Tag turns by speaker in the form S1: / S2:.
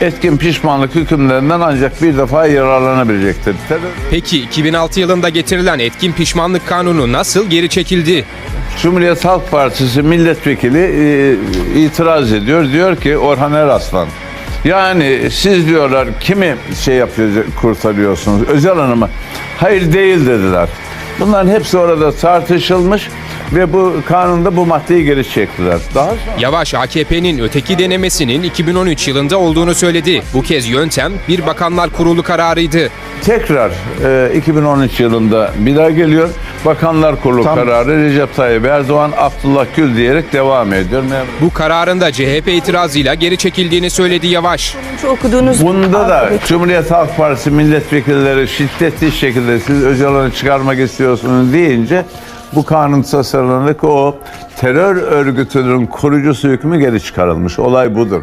S1: etkin pişmanlık hükümlerinden ancak bir defa yararlanabilecektir.
S2: Peki 2006 yılında getirilen etkin pişmanlık kanunu nasıl geri çekildi?
S1: Cumhuriyet Halk Partisi milletvekili e, itiraz ediyor. Diyor ki Orhan Eraslan. Yani siz diyorlar kimi şey yapıyor, kurtarıyorsunuz? Özel Hanım'ı. Hayır değil dediler. Bunların hepsi orada tartışılmış ve bu kanunda bu maddeyi geri çektiler. Daha sonra
S2: Yavaş AKP'nin öteki denemesinin 2013 yılında olduğunu söyledi. Bu kez yöntem bir bakanlar kurulu kararıydı.
S1: tekrar e, 2013 yılında bir daha geliyor. Bakanlar Kurulu kararı Recep Tayyip Erdoğan, Abdullah Gül diyerek devam ediyor.
S2: Bu kararın da CHP itirazıyla geri çekildiğini söyledi Yavaş.
S3: Okuduğunuz
S1: Bunda da Cumhuriyet Halk Partisi milletvekilleri şiddetli şekilde siz Öcalan'ı çıkarmak istiyorsunuz deyince bu kanun tasarlandı ki o terör örgütünün kurucusu hükmü geri çıkarılmış. Olay budur.